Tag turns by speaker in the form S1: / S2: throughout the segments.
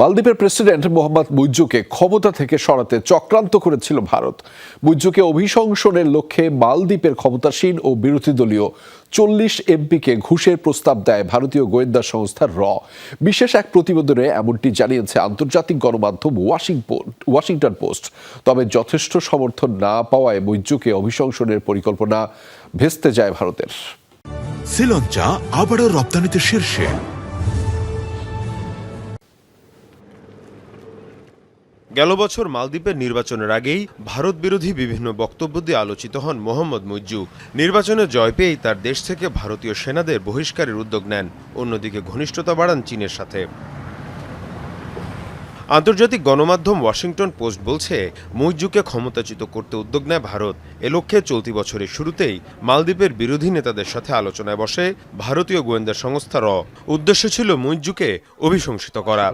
S1: মালদ্বীপের প্রেসিডেন্ট মোহাম্মদ মুইজ্জুকে ক্ষমতা থেকে সরাতে চক্রান্ত করেছিল ভারত। মুইজ্জুকে অভিশংসনের লক্ষ্যে মালদ্বীপের ক্ষমতাসীন ও বিরোধী দলীয় চল্লিশ এমপিকে ঘুষের প্রস্তাব দেয় ভারতীয় গোয়েন্দা সংস্থা র। বিশেষ এক প্রতিবেদনে এমনটি জানিয়েছে আন্তর্জাতিক গণমাধ্যম ওয়াশিংটন ওয়াশিংটন পোস্ট। তবে যথেষ্ট সমর্থন না পাওয়ায় মুইজ্জুকে অভিশংসনের পরিকল্পনা ভেস্তে যায় ভারতের।
S2: শ্রীলঙ্কা আবারও রপ্তানিতে শীর্ষে।
S3: গেল বছর মালদ্বীপের নির্বাচনের আগেই ভারত বিরোধী বিভিন্ন বক্তব্য দিয়ে আলোচিত হন মোহাম্মদ মুজ্জু নির্বাচনে জয় পেয়েই তার দেশ থেকে ভারতীয় সেনাদের বহিষ্কারের উদ্যোগ নেন। অন্যদিকে ঘনিষ্ঠতা বাড়ান চীনের সাথে। আন্তর্জাতিক গণমাধ্যম ওয়াশিংটন পোস্ট বলছে মইজুকে ক্ষমতাচ্যুত করতে উদ্যোগ নেয় ভারত। এ লক্ষ্যে চলতি বছরের শুরুতেই মালদ্বীপের বিরোধী নেতাদের সাথে আলোচনায় বসে ভারতীয় গোয়েন্দা সংস্থা র। উদ্দেশ্য ছিল মইজুকে অভিশংসিত করা।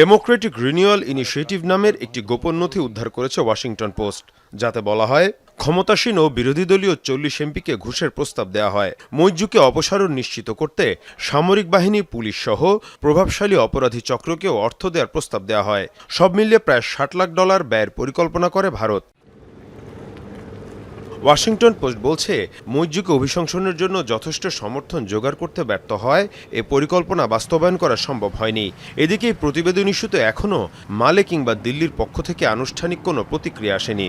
S3: ডেমোক্রেটিক রিনিউয়াল ইনিশিয়েটিভ নামের একটি গোপন নথি উদ্ধার করেছে ওয়াশিংটন পোস্ট যাতে বলা হয় ক্ষমতাসীন ও বিরোধী দলীয় চল্লিশ এমপিকে ঘুষের প্রস্তাব দেওয়া হয়। মৈজুকে অপসারণ নিশ্চিত করতে সামরিক বাহিনী, পুলিশ সহ প্রভাবশালী অপরাধী চক্রকেও অর্থ দেওয়ার প্রস্তাব দেওয়া হয়। সব মিলিয়ে প্রায় ষাট লাখ ডলার ব্যয়ের পরিকল্পনা করে ভারত। ওয়াশিংটন পোস্ট বলছে মৈজুকে অভিশংসনের জন্য যথেষ্ট সমর্থন জোগাড় করতে ব্যর্থ হয়, এ পরিকল্পনা বাস্তবায়ন করা সম্ভব হয়নি। এদিকে প্রতিবেদন ইস্যুতে এখনও মালে কিংবা দিল্লির পক্ষ থেকে আনুষ্ঠানিক কোনো প্রতিক্রিয়া আসেনি।